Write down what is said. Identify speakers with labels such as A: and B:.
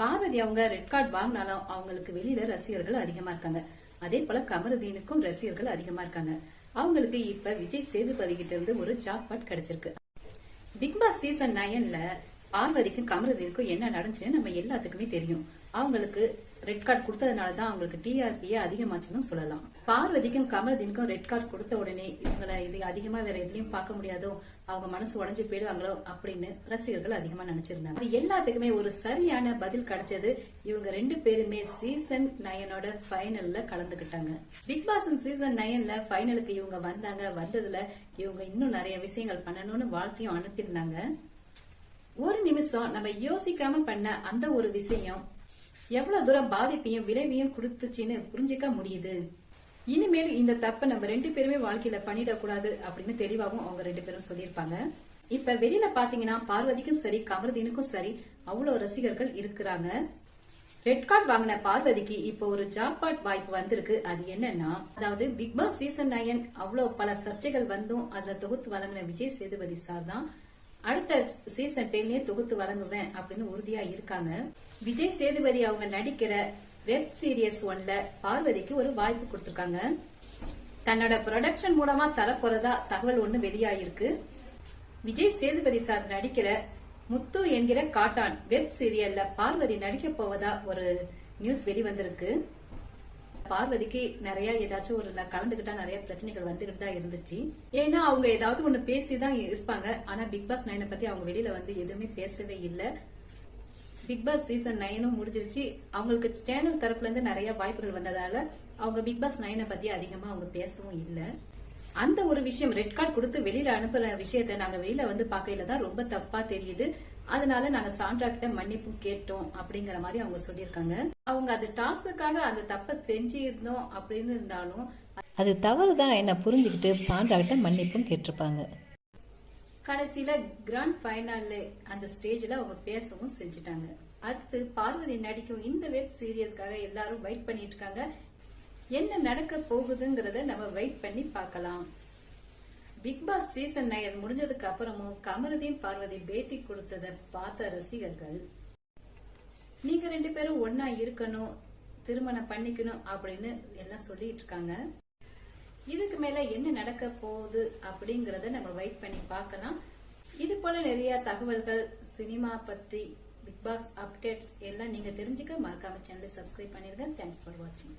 A: பார்வதி அவங்க red card வாங்கினாலும் அவங்களுக்கு வெளியில ரசிகர்கள் அதிகமா இருக்காங்க. அதே போல கமருதீனுக்கும் ரசிகர்கள் அதிகமா இருக்காங்க. அவங்களுக்கு இப்ப விஜய் சேதுபதி கிட்ட இருந்து ஒரு ஜாக்பாட் கிடைச்சிருக்கு. பிக் பாஸ் சீசன் நைன்ல பார்வதிக்கும் கமருதீனுக்கும் என்ன நடந்துச்சுன்னு நம்ம எல்லாத்துக்குமே தெரியும். அவங்களுக்கு ரெட் கார்டு கொடுத்ததுனால தான் அவங்களுக்கு டிஆர்பியே அதிகமாச்சுன்னு சொல்லலாம். பார்வதிக்கும் கமருதீனுக்கும் ரெட் கார்டு கொடுத்த உடனே இவங்களை இது அதிகமா வேற எதுலயும் பார்க்க முடியாதோ அவங்க மனசு உடஞ்சு போயிடுவாங்களோ அப்படின்னு ரசிகர்கள் அதிகமா நினைச்சிருந்தாங்க. இது எல்லாத்துக்குமே ஒரு சரியான பதில் கிடைச்சது. இவங்க ரெண்டு பேருமே சீசன் நயனோட ஃபைனல்ல கலந்துக்கிட்டாங்க. பிக் பாஸ் சீசன் நயன்ல ஃபைனலுக்கு இவங்க வந்தாங்க. வந்ததுல இவங்க இன்னும் நிறைய விஷயங்கள் பண்ணணும்னு வாழ்த்தையும் அனுப்பியிருந்தாங்க. ஒரு நிமிஷம் நம்ம யோசிக்காம பண்ண அந்த ஒரு விஷயம் எவ்வளவு தூரம் பாதிப்பையும் விளைவையும் கொடுத்துச்சுன்னு புரிஞ்சுக்க முடியுது. இனிமேல் இந்த தப்பை நம்ம ரெண்டு பேருமே வாழ்க்கையில பண்ணிடக்கூடாது அப்படின்னு தெளிவாகவும் அவங்க ரெண்டு பேரும் சொல்லியிருப்பாங்க. இப்ப வெளியில பாத்தீங்கன்னா பார்வதிக்கும் சரி கமருதீனுக்கும் சரி அவ்வளவு ரசிகர்கள் இருக்கிறாங்க. ரெட் கார்டு வாங்கின பார்வதிக்கு இப்போ ஒரு ஜாப்பாட் வாய்ப்பு வந்திருக்கு. அது என்னன்னா அதாவது பிக் பாஸ் சீசன் நயன் அவ்வளவு பல சர்ச்சைகள் வந்தும் அதுல தொகுத்து வழங்கின விஜய் சேதுபதி சார் தான் அடுத்த சீசன் டென்லயே தொகுத்து வழங்குவேன் அப்படின்னு உறுதியா இருக்காங்க. விஜய் சேதுபதி அவங்க நடிக்கிற வெப் சீரியஸ் ஒன்ல பார்வதிக்கு ஒரு வாய்ப்பு கொடுத்திருக்காங்க. தன்னோட ப்ரொடக்ஷன் மூலமா தரப்போறதா தகவல் ஒண்ணு வெளியாயிருக்கு. விஜய் சேதுபதி சார் நடிக்கிற முத்து என்கிற காட்டான் வெப் சீரியல்ல பார்வதி நடிக்க போவதா ஒரு நியூஸ் வெளிவந்திருக்கு. பார்வதிக்கு நிறைய ஏதாச்சும் ஒரு கலந்துகிட்டா நிறைய பிரச்சனைகள் வந்துகிட்டு தான் இருந்துச்சு. ஏன்னா அவங்க ஏதாவது ஒண்ணு பேசிதான் இருப்பாங்க. ஆனா பிக் பாஸ் நைனை பத்தி அவங்க வெளியில வந்து எதுவுமே பேசவே இல்லை. பிக் பாஸ் சீசன் நைனும் முடிஞ்சிருச்சு. அவங்களுக்கு சேனல் தரப்புல இருந்து நிறைய வாய்ப்புகள் வந்ததால அவங்க பிக் பாஸ் நைனை பத்தி அதிகமா அவங்க பேசவும் இல்லை. அந்த ஒரு விஷயம் ரெட் கார்டு கொடுத்து வெளியில அனுப்புற விஷயத்த நாங்க வெளியில வந்து பார்க்கையில தான் ரொம்ப தப்பா தெரியுது. அதனால நாங்க சாண்ட்ரா கிட்ட மன்னிப்பும் கேட்டோம் அப்படிங்கிற மாதிரி அவங்க சொல்லியிருக்காங்க. அவங்க அது டாஸ்க்குக்காக அந்த தப்பை செஞ்சிருந்தோம் அப்படின்னு இருந்தாலும்
B: அது தவறு தான் என்ன புரிஞ்சுக்கிட்டு சான்றாகிட்ட மன்னிப்பும் கேட்டிருப்பாங்க.
A: கடைசியில கிராண்ட் ஃபைனல்ல அந்த ஸ்டேஜ்ல அவங்க பேசவும் செஞ்சுட்டாங்க. அடுத்து பார்வதி நடிக்கும் இந்த வெப் சீரியஸ்க்காக எல்லாரும் வெயிட் பண்ணிட்டு இருக்காங்க. என்ன நடக்க போகுதுங்கிறத நம்ம வெயிட் பண்ணி பார்க்கலாம். பிக் பாஸ் சீசன் நயன் முடிஞ்சதுக்கு அப்புறமும் கமருதீன் பார்வதி பேட்டி கொடுத்ததை பார்த்த ரசிகர்கள் நீங்க ரெண்டு பேரும் ஒன்னா இருக்கணும் திருமணம் பண்ணிக்கணும் அப்படின்னு எல்லாம் சொல்லிட்டு இருக்காங்க. இதுக்கு மேல என்ன நடக்க போகுது அப்படிங்கறத நம்ம வெயிட் பண்ணி பார்க்கலாம். இது போல நிறைய தகவல்கள் சினிமா பத்தி பிக் பாஸ் அப்டேட்ஸ் எல்லாம் நீங்க தெரிஞ்சுக்க மறக்காம சேனலை சப்ஸ்கிரைப் பண்ணிருங்க. தேங்க்ஸ் ஃபார் வாட்சிங்